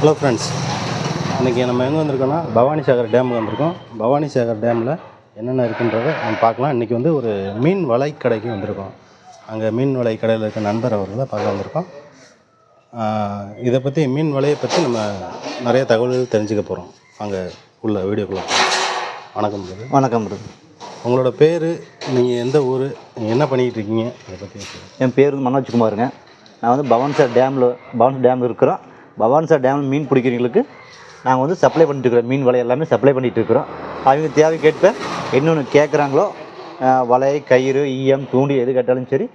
Hello friends இன்றைக்கி நம்ம எங்கே வந்திருக்கோம்னா பவானி சாகர் டேமுக்கு வந்திருக்கோம். பவானி சாகர் டேமில் என்னென்ன இருக்குன்றதை நம்ம பார்க்கலாம். இன்றைக்கி வந்து ஒரு மீன் வலை கடைக்கு வந்திருக்கோம். அங்கே மீன் வலை கடையில் இருக்க நண்பர் அவர்களை பார்க்க வந்திருக்கோம். இதை பற்றி மீன் வலையை பற்றி நம்ம நிறைய தகவல்கள் தெரிஞ்சுக்க போகிறோம் அங்கே உள்ள வீடியோக்குள்ளே வணக்கம். வணக்கம் உங்களோட பேர் நீங்கள் எந்த ஊர் நீங்கள் என்ன பண்ணிக்கிட்டு இருக்கீங்க? அதை பற்றி. என் பேர் வந்து மனோஜ்குமாருங்க. நான் வந்து பவானிசார் டேமில் பவானி டேமில் இருக்கிறோம். பவானிசார் டேமில் மீன் பிடிக்கிறவங்களுக்கு நாங்கள் வந்து சப்ளை பண்ணிட்டு இருக்கிறோம். மீன் வலை எல்லாமே சப்ளை பண்ணிட்டு இருக்கிறோம். அவங்க தேவை கேட்ப என்னென்னு கேட்குறாங்களோ வலை கயிறு ஈயம் தூண்டி எது கேட்டாலும் சரி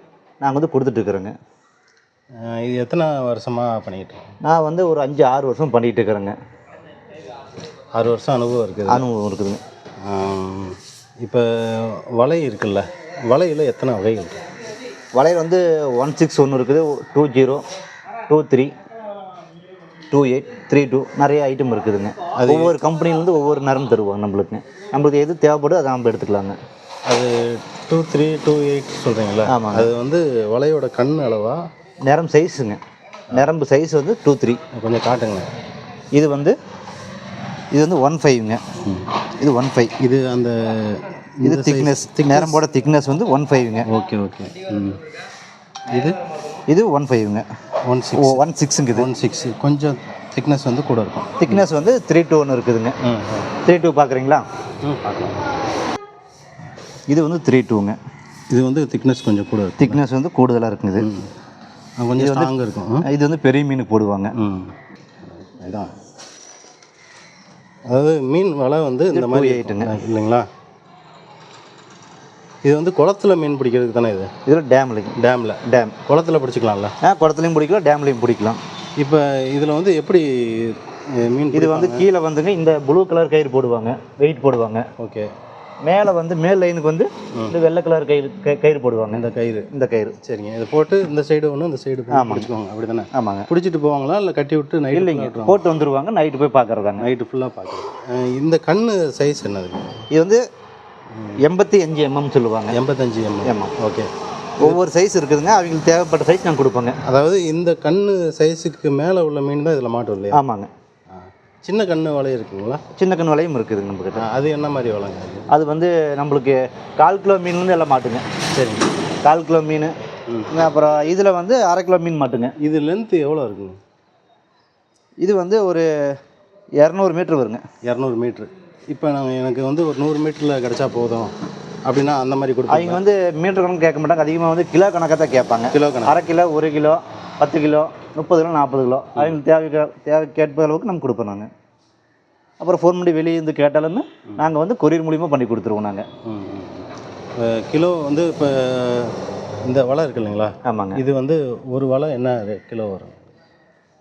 நாங்கள் வந்து கொடுத்துட்ருக்குறோங்க இது எத்தனை வருஷமாக பண்ணிக்கிட்டு நான் வந்து ஒரு அஞ்சு ஆறு வருஷம் பண்ணிகிட்டு இருக்கிறேங்க. ஆறு வருஷம் அனுபவம் இருக்குது. அனுபவம் இருக்குதுங்க. இப்போ வலை இருக்குல்ல வலையில் எத்தனை வகைகள் இருக்கு? வலையில் வந்து ஒன் சிக்ஸ் ஒன்று இருக்குது two zero two three two eight three two நிறைய ஐட்டம் இருக்குதுங்க. ஒவ்வொரு கம்பெனிலேருந்து ஒவ்வொரு நேரம் தருவாங்க நம்மளுக்குங்க நம்மளுக்கு எது தேவைப்படுதோ அதை நம்ம எடுத்துக்கலாங்க. அது டூ த்ரீ டூ எயிட் சொல்கிறீங்களா ஆமாங்க. அது வந்து வலையோட கண் அளவா? நிறம் சைஸுங்க நிரம்பு சைஸ் வந்து டூ த்ரீ கொஞ்சம் காட்டுங்க. இது வந்து இது வந்து ஒன் ஃபைவ்ங்க இது ஒன் ஃபைவ் இது அந்த இது திக்னஸ் நரம்போட திக்னஸ் வந்து ஒன் ஃபைவ்ங்க ஓகே ஓகே ம். இது? இது ஒன் ஃபைவ்ங்க ஒன் சிக்ஸ் ஒன் சிக்ஸுங்க இது ஒன் சிக்ஸ் கொஞ்சம் திக்னஸ் வந்து கூட இருக்கும். திக்னஸ் வந்து த்ரீ டூ ஒன்று இருக்குதுங்க. த்ரீ டூ பார்க்குறீங்களா? இது வந்து த்ரீ டூங்க இது வந்து திக்னஸ் கொஞ்சம் கூட இருக்கும் திக்னஸ் வந்து கூடுதலாக இருக்குது கொஞ்சம் ஸ்ட்ராங் இருக்கும். ம். இது வந்து பெரிய மீனுக்கு போடுவாங்க. ம். இதான். அதாவது மீன் வலை வந்து இந்த மாதிரி. இருக்கும். இல்லைங்களா? இது வந்து குளத்துல மீன் பிடிக்கிறதுக்கு தானே இது? இதில் டேம்லிங்க டேமில் டேம் குளத்துல பிடிச்சிக்கலாம்ல? ஆ குளத்துலையும் பிடிக்கலாம் டேம்லையும் பிடிக்கலாம். இப்போ இதில் வந்து எப்படி மீன் இது வந்து கீழே வந்துங்க இந்த ப்ளூ கலர் கயிறு போடுவாங்க வெயிட் போடுவாங்க. ஓகே. மேலே வந்து மேல் லைனுக்கு வந்து இந்த வெள்ளை கலர் கயிறு கயிறு போடுவாங்க. இந்த கயிறு. இந்த கயிறு. சரிங்க. இதை போட்டு இந்த சைடு ஒன்று இந்த சைடு பிடிச்சிக்குவாங்க அப்படி தானே ஆமாங்க. பிடிச்சிட்டு போவாங்களா இல்லை கட்டி விட்டு நைட் இல்லைங்க. போட்டு வந்துருவாங்க நைட்டு போய் பார்க்கறதாங்க நைட்டு ஃபுல்லாக பார்க்குறது. இந்த கண்ணு சைஸ் என்னது இது வந்து எண்பத்தி அஞ்சு எம்எம் சொல்லுவாங்க. எண்பத்தஞ்சு எம் ஆமாம் ஓகே ஒவ்வொரு சைஸ் இருக்குதுங்க. அவங்களுக்கு தேவைப்பட்ட சைஸ் நான் கொடுப்பேங்க. அதாவது இந்த கண்ணு சைஸுக்கு மேலே உள்ள மீன் தான் இதில் மாட்டும் இல்லையா? ஆமாங்க. ஆ. சின்ன கண்ணு வலை இருக்குங்களா? சின்ன கண் வலையும் இருக்குதுங்க நம்மக்கிட்ட அது என்ன மாதிரி வலைங்க அது? வந்து நம்மளுக்கு கால் கிலோ மீன்லேருந்து எல்லாம் மாட்டுங்க. சரிங்க. கால் கிலோ மீன். அப்புறம் இதில் வந்து அரை கிலோ மீன் மாட்டுங்க. இது லென்த்து எவ்வளோ இருக்குங்க? இது வந்து ஒரு இரநூறு மீட்ரு வருங்க. இரநூறு மீட்ரு இப்போ நாங்கள் எனக்கு வந்து ஒரு நூறு மீட்டரில் கிடச்சா போதும். அப்படின்னா அந்த மாதிரி கொடுப்பீங்க அவங்க வந்து மீட்டர் கணக்கு கேட்க மாட்டாங்க. அதிகமாக வந்து கிலோ கணக்காக தான் கேட்பாங்க. கிலோ கணக்கு. அரை கிலோ ஒரு கிலோ பத்து கிலோ முப்பது கிலோ நாற்பது கிலோ. அவங்களுக்கு தேவை தேவை கேட்ப அளவுக்கு நம்ம கொடுப்போம் நாங்கள் அப்புறம் ஃபோன் பண்ணி வெளியே இருந்து கேட்டாலுமே நாங்கள் வந்து கொரியர் மூலியமாக பண்ணி கொடுத்துருவோம் நாங்கள் கிலோ வந்து இப்போ இந்த வலை இருக்கு இல்லைங்களா? ஆமாங்க. இது வந்து ஒரு வலை என்ன கிலோ வரும்?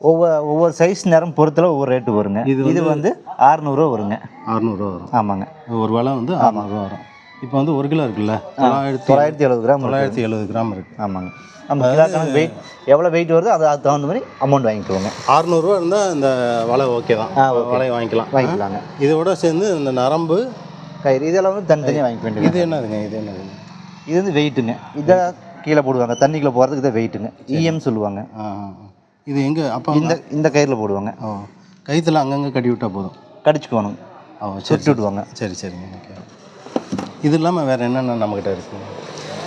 ஒவ்வொரு ஒவ்வொரு சைஸ் நேரம் பொறுத்தில் ஒவ்வொரு ரேட்டு வருங்க. இது இது வந்து அறுநூறுவா வருங்க. அறநூறுவா வரும். ஆமாங்க. ஒரு வலை வந்து அறநூறுவா வரும். இப்போ வந்து ஒரு கிலோ இருக்குல்ல? தொள்ளாயிரத்தி தொள்ளாயிரத்தி எழுபது கிராம். தொள்ளாயிரத்தி எழுபது கிராம் இருக்கு. ஆமாங்க. நம்ம கிலோ கணக்கு வெயிட் எவ்வளோ வெயிட் வருதோ அது அதுக்கு தகுந்த மாதிரி அமௌண்ட் வாங்கிக்குவோங்க அறநூறுவா இருந்தால் இந்த வலை ஓகே தான். வலையை வாங்கிக்கலாம். வாங்கிக்கலாங்க. இதோட சேர்ந்து இந்த நரம்பு கயிறு இதெல்லாம் வந்து தனித்தனியாக வாங்கிக்க வேண்டியது இது என்னதுங்க? இது என்னதுங்க? இது வந்து வெயிட்டுங்க இதை கீழே போடுவாங்க. தண்ணிக்குள்ளே போகிறதுக்கு இதை வெயிட்டுங்க இஎம் சொல்லுவாங்க. ஆ ஆ, ஆ. இது எங்கே? அப்போ இந்த இந்த கயிறில் போடுவாங்க. ஓ கைத்தில் அங்கங்கே கட்டி விட்டால் போதும்? கடிச்சுக்கணும் ஓ சரி விடுவாங்க. சரி சரிங்க ஓகே. இது இல்லாமல் வேறு என்னென்ன நம்மக்கிட்ட இருக்குங்க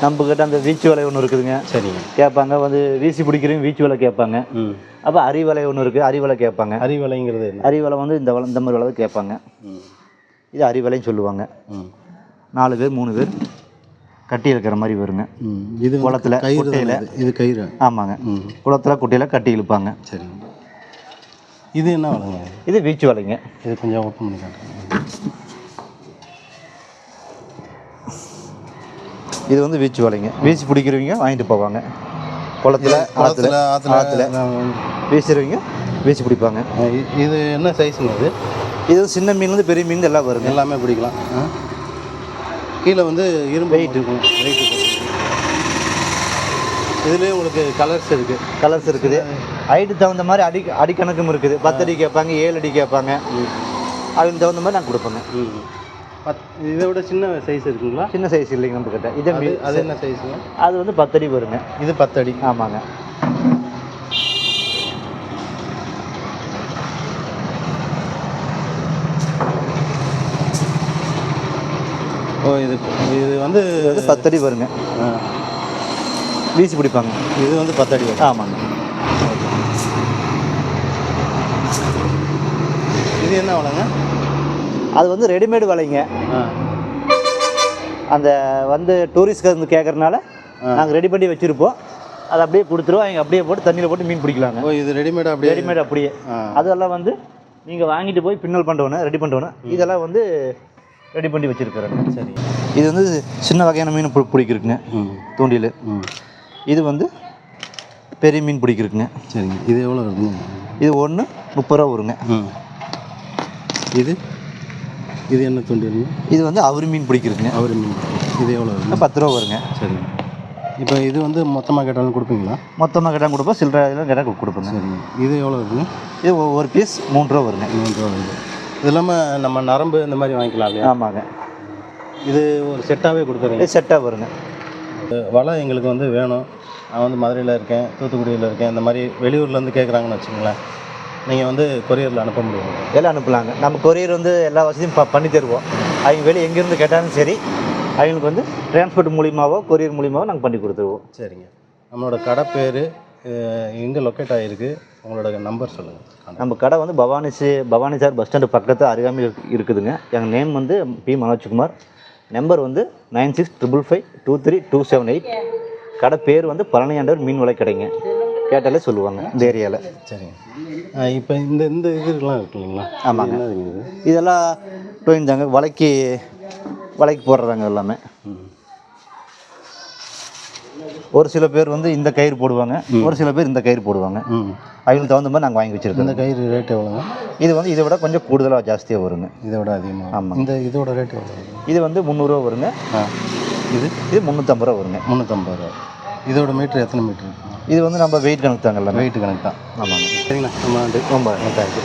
நம்மக்கிட்ட அந்த வீச்சு வலை ஒன்று இருக்குதுங்க. சரிங்க. கேட்பாங்க வந்து வீசி பிடிக்கிறவங்க வீச்சு வலை கேட்பாங்க. ம். அப்போ அரி வலை ஒன்று இருக்குது அரி வலை கேட்பாங்க. அரி வலைங்கிறது என்ன? அரி வலை வந்து இந்த வலை இந்த மாதிரி தான் கேட்பாங்க. இது அரி வலைன்னு சொல்லுவாங்க. ம். நாலு பேர் மூணு பேர். கட்டி இருக்கிற மாதிரி வருங்க. ம் இது குளத்துல, குட்டையில. இது? கயிறு? ஆமாங்க. ம். குளத்தில் குட்டையில் கட்டி இழுப்பாங்க. சரிங்க இது என்ன வலைங்க? இது வீச்சு வலைங்க. இது கொஞ்சம் ஓப்பன் பண்ணி காட்டுறேன் இது வந்து வீச்சு வலைங்க. வீசி பிடிக்கிறவங்க வாங்கிட்டு போவாங்க. குளத்துல ஆற்றுல குளத்துல ஆற்றுல வீசுறவங்க வீசி பிடிப்பாங்க. இது என்ன சைஸுங்க இது? இது சின்ன மீன்லேருந்து பெரிய மீன் எல்லாம் வருங்க. எல்லாமே பிடிக்கலாம்? கீழே வந்து இரும்பு வெயிட் இருக்கும் வெயிட் இதுலேயே உங்களுக்கு கலர்ஸ் இருக்குது கலர்ஸ் இருக்குது. ஹைட்டு தகுந்த மாதிரி அடி அடிக்கணக்கும் இருக்குது. பத்து அடி கேட்பாங்க ஏழு அடி கேட்பாங்க. அதுக்கு தகுந்த மாதிரி நான் கொடுப்பேங்க. பத் இதை விட சின்ன சைஸ் இருக்குங்களா? சின்ன சைஸ் இல்லைங்க நம்ம கிட்ட. இதே அது என்ன சைஸுங்க அது வந்து பத்து அடி வருங்க. இது பத்து அடி. ஆமாங்க. ஓ இது இது வந்து பத்தடி வருங்க வீசி பிடிப்பாங்க. இது வந்து பத்தடி வரும் ஆமாங்க. இது என்ன வளங்க அது வந்து ரெடிமேடு வலைங்க. அந்த வந்து டூரிஸ்ட்க்கு வந்து கேட்குறனால நாங்கள் ரெடி பண்ணி வச்சுருப்போம். அதை அப்படியே கொடுத்துருவோம். அவங்க அப்படியே போட்டு தண்ணியில் போட்டு மீன் பிடிக்கலாங்க. ஓ இது ரெடிமேட் அப்படியே? ரெடிமேட் அப்படியே. அதெல்லாம் வந்து நீங்கள் வாங்கிட்டு போய் பின்னல் பண்ணுறவன ரெடி பண்ணுறவன இதெல்லாம் வந்து ரெடி பண்ணி வச்சுருக்குறேங்க சரி. இது வந்து சின்ன வகையான மீன் பு- பிடிக்கிறதுக்குங்க. ம். தூண்டில். இது வந்து பெரிய மீன் பிடிக்கிறதுக்குங்க. சரிங்க. இது எவ்வளோ இருக்குங்க இது ஒன்று முப்பது ரூபா வருங்க. ம். இது? இது என்ன தூண்டிலுங்க? இது வந்து அவரி மீன் பிடிக்கிறதுக்குங்க. அவர் மீன். இது எவ்வளோ வருங்க? பத்து ரூபா வருங்க. சரிங்க. இப்போ இது வந்து மொத்தமாக கேட்டாலும் கொடுப்பீங்களா? மொத்தமாக கேட்டால் கொடுப்போம் சில்லறை இதெல்லாம் கேட்டால் கொடுப்போங்க. சரிங்க. இது எவ்வளோ இருக்குங்க இது ஒரு பீஸ் மூணு ரூபா வருங்க. மூன்று ரூபா வருது இது இல்லாமல் நம்ம நரம்பு இந்த மாதிரி வாங்கிக்கலாம் இல்லையா? ஆமாங்க. இது ஒரு செட்டாகவே கொடுத்துறீங்க இது செட்டாக வருங்க. வலை எங்களுக்கு வந்து வேணும். நான் வந்து மதுரையில் இருக்கேன் தூத்துக்குடியில் இருக்கேன். இந்த மாதிரி வெளியூர்லேருந்து கேட்குறாங்கன்னு வச்சுங்களேன் நீங்கள் வந்து கொரியரில் அனுப்ப முடியும்? எல்லாம் அனுப்பலாங்க. நம்ம கொரியர் வந்து எல்லா வசதியும் ப பண்ணி தருவோம். அவங்க வெளியே எங்கேருந்து கேட்டாலும் சரி அவங்களுக்கு வந்து டிரான்ஸ்போர்ட் மூலியமாவோ கொரியர் மூலியமாவோ நாங்கள் பண்ணி கொடுத்துருவோம். சரிங்க. நம்மளோட கடை பேர் எங்கே லொக்கேட் ஆகிருக்கு உங்களோட நம்பர் சொல்லுங்கள் நம்ம கடை வந்து Bhavani Bhavani sir bus stand பக்கத்து அருகாமையில் இருக்கு- இருக்குதுங்க. எங்கள் நேம் வந்து பி மனோஜ்குமார். நம்பர் வந்து nine six triple five two three two seven eight கடை பேர் வந்து பழனியாண்டவர் மீன் விலை கடைங்க. கேட்டாலே சொல்லுவாங்க இந்த ஏரியாவில் சரிங்க. இப்போ இந்த இந்த இதுலாம் இருக்கு இல்லைங்களா? ஆமாங்க. இதெல்லாம் இப்போ இந்தாங்க வலைக்கு வலைக்கு போடுறதாங்க எல்லாமே. ம். ஒரு சில பேர் வந்து இந்த கயிறு போடுவாங்க ஒரு சில பேர் இந்த கயிறு போடுவாங்க. அவங்களுக்கு தகுந்த மாதிரி நாங்கள் வாங்கி வச்சுருக்கோம் இந்த கயிறு ரேட் எவ்வளோங்க இது வந்து இதை விட கொஞ்சம் கூடுதலாக ஜாஸ்தியாக வருங்க. இதை விட அதிகமாக ஆமாம். இந்த இதோட ரேட் எவ்வளோ? இது வந்து முந்நூறுரூவா வருங்க. இது? இது முந்நூற்றம்பது ரூபா வருங்க. முந்நூற்றம்பது ரூபா. இதோட மீட்ரு எத்தனை மீட்ரு இது வந்து நம்ம வெயிட் கணக்கு தாங்க எல்லாமே வெயிட் கணக்கு தான். ஆமாங்க. ரொம்ப நன்றி. ரொம்ப தேங்க்யூ